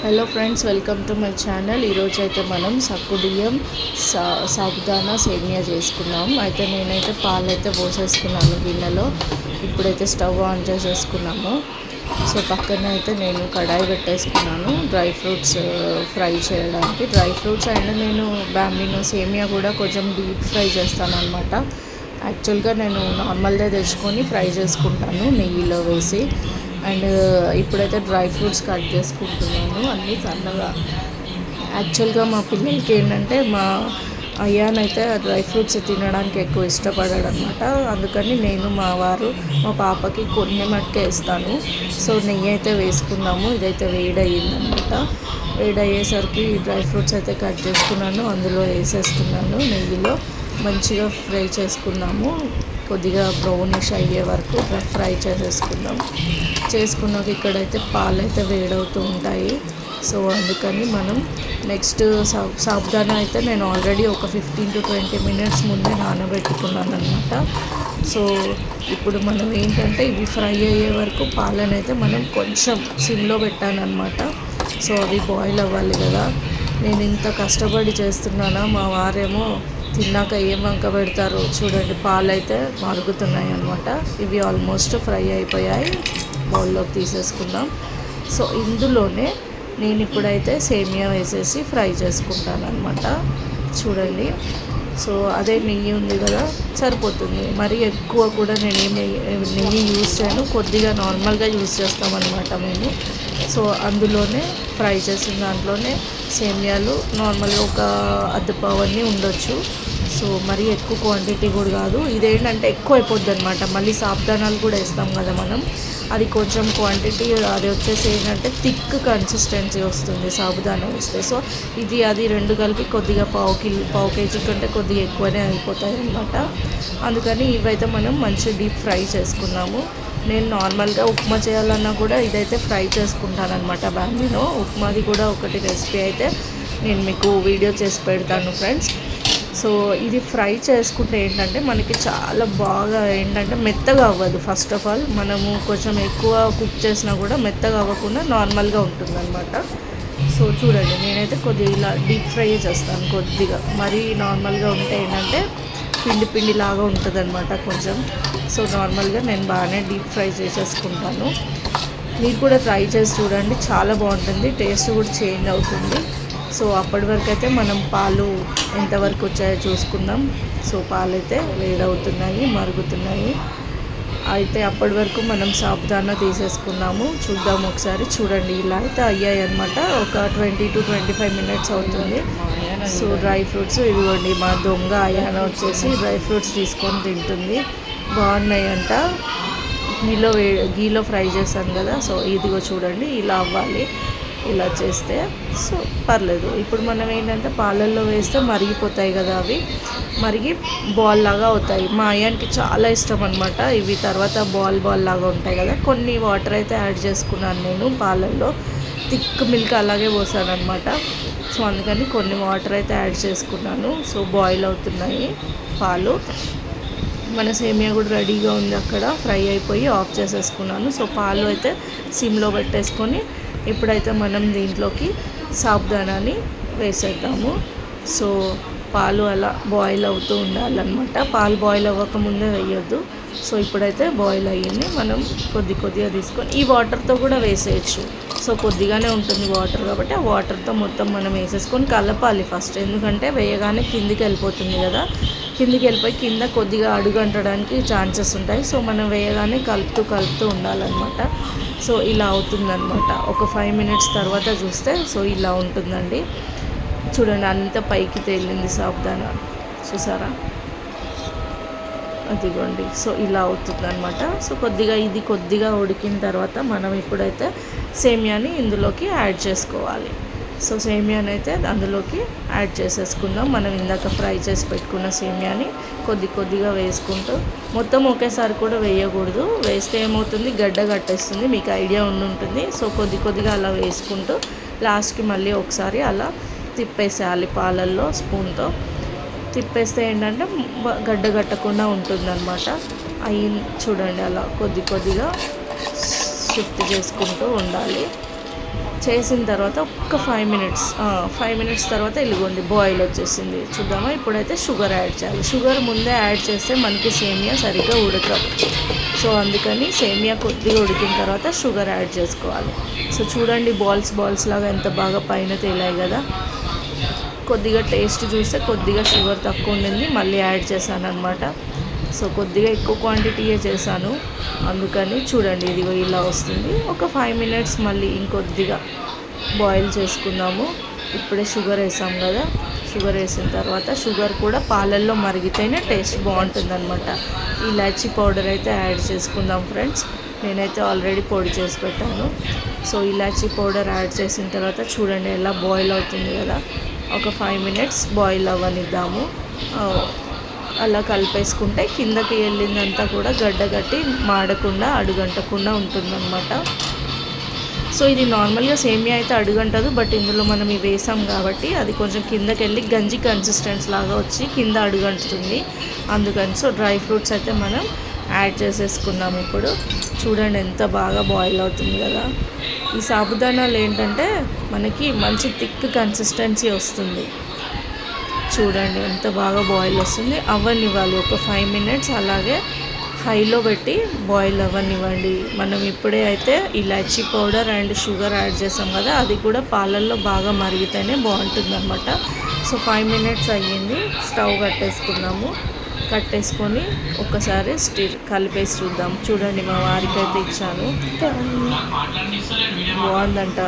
Hello friends welcome to my channel ఈరోజు అయితే మనం సక్కుబియ్యం సా సాబుదానా సేమియా చేసుకున్నాం. అయితే నేనైతే పాలు అయితే పోసేసుకున్నాను గిన్నెలో. ఇప్పుడైతే స్టవ్ ఆన్ చేసేసుకున్నాము. సో పక్కన అయితే నేను కడాయి పెట్టేసుకున్నాను. డ్రై ఫ్రూట్స్ ఫ్రై చేయడానికి. డ్రై ఫ్రూట్స్ అండ్ నేను బ్యాంబినో సేమియా కూడా కొంచెం డీప్ ఫ్రై చేస్తాను అనమాట యాక్చువల్గా నేను నార్మల్దే తెచ్చుకొని ఫ్రై చేసుకుంటాను నెయ్యిలో వేసి. అండ్ ఇప్పుడైతే డ్రై ఫ్రూట్స్ కట్ చేసుకుంటున్నాను. అన్నీ సన్నగా. యాక్చువల్గా మా పిల్లలకి ఏంటంటే మా అయ్యానైతే డ్రై ఫ్రూట్స్ తినడానికి ఎక్కువ ఇష్టపడాడు అనమాట అందుకని నేను మా వారు మా పాపకి కొన్ని మట్టుకే ఇస్తాను. సో నెయ్యి అయితే వేసుకుందాము. ఇదైతే వేడయ్యిందనమాట. వేడయ్యేసరికి డ్రై ఫ్రూట్స్ అయితే కట్ చేసుకున్నాను. అందులో వేసేస్తున్నాను నెయ్యిలో. మంచిగా ఫ్రై చేసుకున్నాము. కొద్దిగా బ్రౌనిష్ అయ్యే వరకు ఫ్రై చేసేసుకుందాం. చేసుకున్నాక ఇక్కడైతే పాలు అయితే వేడవుతూ ఉంటాయి. సో అందుకని మనం నెక్స్ట్ సాబ్ అయితే నేను ఆల్రెడీ ఒక ఫిఫ్టీన్ టు ట్వంటీ మినిట్స్ ముందే నానబెట్టుకున్నాను అనమాట సో ఇప్పుడు మనం ఏంటంటే ఇవి ఫ్రై అయ్యే వరకు పాలనైతే మనం కొంచెం సిమ్లో పెట్టానమాట సో అవి బాయిల్ అవ్వాలి కదా. నేను ఇంత కష్టపడి చేస్తున్నానా మా వారేమో తిన్నాక ఏం వంక పెడతారు చూడండి పాలు అయితే మరుగుతున్నాయి అనమాట ఇవి ఆల్మోస్ట్ ఫ్రై అయిపోయాయి. బౌల్లోకి తీసేసుకుందాం. సో ఇందులోనే నేను ఇప్పుడైతే సేమియా వేసేసి ఫ్రై చేసుకుంటాను అనమాట చూడండి. సో అదే నెయ్యి ఉంది కదా సరిపోతుంది. మరి ఎక్కువ కూడా నేను ఏమి నెయ్యి యూజ్ చేయను. కొద్దిగా నార్మల్గా యూజ్ చేస్తామన్నమాట మేము. సో అందులోనే ఫ్రై చేసిన దాంట్లోనే సేమియాలు నార్మల్గా ఒక అద్దపావు అన్నీ ఉండొచ్చు. సో మరీ ఎక్కువ క్వాంటిటీ కూడా కాదు. ఇదేంటంటే ఎక్కువ అయిపోద్ది అనమాట మళ్ళీ సాబ్దానాలు కూడా వేస్తాం కదా మనం. అది కొంచెం క్వాంటిటీ అది వచ్చేసి ఏంటంటే థిక్ కన్సిస్టెన్సీ వస్తుంది సాబుదానా వేస్తే. సో ఇది అది రెండు కలిపి కొద్దిగా పావు కిలో పావు కేజీ కంటే కొద్దిగా ఎక్కువనే అయిపోతాయి అనమాట అందుకని ఇవైతే మనం మంచి డీప్ ఫ్రై చేసుకున్నాము. నేను నార్మల్గా ఉప్మా చేయాలన్నా కూడా ఇదైతే ఫ్రై చేసుకుంటానమాట అనమాట బ్యాంబీలో ఉప్మాది కూడా ఒకటి రెసిపీ అయితే నేను మీకు వీడియో చేసి పెడతాను ఫ్రెండ్స్. సో ఇది ఫ్రై చేసుకుంటే ఏంటంటే మనకి చాలా బాగా ఏంటంటే మెత్తగా అవ్వదు. ఫస్ట్ ఆఫ్ ఆల్ మనము కొంచెం ఎక్కువ కుక్ చేసినా కూడా మెత్తగా అవ్వకుండా నార్మల్గా ఉంటుందన్నమాట. సో చూడండి నేనైతే కొద్దిగా ఇలా డీప్ ఫ్రై చేస్తాను కొద్దిగా. మరీ నార్మల్గా ఉంటే ఏంటంటే పిండి పిండి లాగా ఉంటుంది అనమాట కొంచెం. సో నార్మల్గా నేను బాగానే డీప్ ఫ్రై చేసేసుకుంటాను. మీరు కూడా ట్రై చేసి చూడండి. చాలా బాగుంటుంది. టేస్ట్ కూడా చేంజ్ అవుతుంది. సో అప్పటి వరకు అయితే మనం పాలు ఎంతవరకు వచ్చాయో చూసుకుందాం. సో పాలు అయితే వేడవుతున్నాయి మరుగుతున్నాయి. అయితే అప్పటి వరకు మనం సాబుదానా తీసేసుకున్నాము. చూద్దాం ఒకసారి. చూడండి ఇలా అయితే అయ్యాయి అనమాట ఒక twenty to twenty five minutes అవుతుంది. సో డ్రై ఫ్రూట్స్ ఇదిగోండి మా దొంగ అయ్యాన వచ్చేసి డ్రై ఫ్రూట్స్ తీసుకొని తింటుంది. బాగున్నాయి అంట గీలో వే గీలో ఫ్రై చేశాను కదా సో ఇదిగో చూడండి ఇలా అవ్వాలి. ఇలా చేస్తే సో పర్లేదు. ఇప్పుడు మనం ఏంటంటే పాలల్లో వేస్తే మరిగిపోతాయి కదా అవి. మరిగి బాల్ లాగా అవుతాయి. మా అయ్యానికి చాలా ఇష్టం అనమాట ఇవి తర్వాత బాల్ బాల్ లాగా ఉంటాయి కదా. కొన్ని వాటర్ అయితే యాడ్ చేసుకున్నాను నేను పాలల్లో. థిక్ మిల్క్ అలాగే పోసాను అనమాట సో అందుకని కొన్ని వాటర్ అయితే యాడ్ చేసుకున్నాను. సో బాయిల్ అవుతున్నాయి పాలు. మన సేమియా కూడా రెడీగా ఉంది అక్కడ. ఫ్రై అయిపోయి ఆఫ్ చేసేసుకున్నాను. సో పాలు అయితే సిమ్లో పెట్టేసుకొని ఇప్పుడైతే మనం దీంట్లోకి సాబుదానాన్ని వేసేద్దాము. సో పాలు అలా బాయిల్ అవుతూ ఉండాలన్నమాట. పాలు బాయిల్ అవ్వకముందే వేయొద్దు. సో ఇప్పుడైతే బాయిల్ అయ్యింది. మనం కొద్ది కొద్దిగా తీసుకొని ఈ వాటర్తో కూడా వేసేయచ్చు. సో కొద్దిగానే ఉంటుంది వాటర్ కాబట్టి ఆ వాటర్తో మొత్తం మనం వేసేసుకొని కలపాలి ఫస్ట్ ఎందుకంటే వేయగానే కిందికి వెళ్ళిపోతుంది కదా. కిందికి వెళ్ళిపోయి కింద కొద్దిగా అడుగు అంటడానికి ఛాన్సెస్ ఉంటాయి. సో మనం వేయగానే కలుపుతూ కలుపుతూ ఉండాలన్నమాట. సో ఇలా అవుతుందన్నమాట. ఒక ఫైవ్ మినిట్స్ తర్వాత చూస్తే సో ఇలా ఉంటుందండి. చూడండి అంత పైకి తేలింది సాబ్దాన. చూసారా? అదిగోండి. సో ఇలా అవుతుంది అనమాట సో కొద్దిగా ఇది కొద్దిగా ఉడికిన తర్వాత మనం ఇప్పుడైతే సేమియాని ఇందులోకి యాడ్ చేసుకోవాలి. సో సేమియాని అయితే అందులోకి యాడ్ చేసేసుకుందాం. మనం ఇందాక ఫ్రై చేసి పెట్టుకున్న సేమియాని కొద్ది కొద్దిగా వేసుకుంటూ మొత్తం ఒకేసారి కూడా వేయకూడదు. వేస్తే ఏమవుతుంది? గడ్డ కట్టేస్తుంది. మీకు ఐడియా ఉండి ఉంటుంది సో కొద్ది కొద్దిగా అలా వేసుకుంటూ లాస్ట్కి మళ్ళీ ఒకసారి అలా తిప్పేసేయాలి పాలల్లో స్పూన్తో. తిప్పేస్తే ఏంటంటే గడ్డ కట్టకుండా ఉంటుందన్నమాట. అవి చూడండి అలా కొద్ది కొద్దిగా షిఫ్ట్ చేసుకుంటూ ఉండాలి. చేసిన తర్వాత ఒక్క ఫైవ్ మినిట్స్ ఫైవ్ మినిట్స్ తర్వాత ఇల్లుగోండి బాయిల్ వచ్చేసింది. చూద్దామా? ఇప్పుడైతే షుగర్ యాడ్ చేయాలి. షుగర్ ముందే యాడ్ చేస్తే మనకి సేమియా సరిగ్గా ఉడకదు. సో అందుకని సేమియా కొద్దిగా ఉడికిన తర్వాత షుగర్ యాడ్ చేసుకోవాలి. సో చూడండి బాల్స్ బాల్స్ లాగా ఎంత బాగా పైన తేలాయి కదా. కొద్దిగా టేస్ట్ చూస్తే కొద్దిగా షుగర్ తక్కువ ఉండింది మళ్ళీ యాడ్ చేశాను అనమాట సో కొద్దిగా ఎక్కువ క్వాంటిటీయే చేశాను. అందుకని చూడండి ఇదిగో ఇలా వస్తుంది. ఒక ఫైవ్ మినిట్స్ మళ్ళీ ఇంకొద్దిగా బాయిల్ చేసుకుందాము. ఇప్పుడే షుగర్ వేసాం కదా. షుగర్ వేసిన తర్వాత షుగర్ కూడా పాలల్లో మరిగితేనే టేస్ట్ బాగుంటుంది అనమాట ఇలాచీ పౌడర్ అయితే యాడ్ చేసుకుందాం ఫ్రెండ్స్. నేనైతే ఆల్రెడీ పొడి చేసి పెట్టాను. సో ఇలాచీ పౌడర్ యాడ్ చేసిన తర్వాత చూడండి ఎలా బాయిల్ అవుతుంది కదా. ఒక ఫైవ్ మినిట్స్ బాయిల్ అవ్వనిద్దాము. అలా కలిపేసుకుంటే కిందకి వెళ్ళిందంతా కూడా గడ్డ కట్టి మాడకుండా అడుగంటకుండా ఉంటుందన్నమాట. సో ఇది నార్మల్గా సేమియా అయితే అడుగంటదు బట్ ఇందులో మనం ఇవి వేసాం కాబట్టి అది కొంచెం కిందకి వెళ్ళి గంజి కన్సిస్టెన్స్ లాగా వచ్చి కింద అడుగంటుతుంది. అందుకని సో డ్రై ఫ్రూట్స్ అయితే మనం యాడ్ చేసేసుకున్నాం ఇప్పుడు. చూడండి ఎంత బాగా బాయిల్ అవుతుంది కదా. ఈ సాబుదానాలు ఏంటంటే మనకి మంచి థిక్ కన్సిస్టెన్సీ వస్తుంది. చూడండి ఎంత బాగా బాయిల్ వస్తుంది. అవ్వనివ్వాలి ఒక ఫైవ్ మినిట్స్ అలాగే హైలో పెట్టి బాయిల్ అవ్వనివ్వండి మనం ఇప్పుడే అయితే ఇలాచీ పౌడర్ అండ్ షుగర్ యాడ్ చేసాం కదా అది కూడా పాలల్లో బాగా మరిగితేనే బాగుంటుంది అనమాట సో ఫైవ్ మినిట్స్ అయ్యింది. స్టవ్ కట్టేసుకున్నాము. కట్టేసుకొని ఒక్కసారి స్టిర్ కలిపేసి చూద్దాం. చూడండి మా వారికి అయితే ఇచ్చాను బాగుందంట.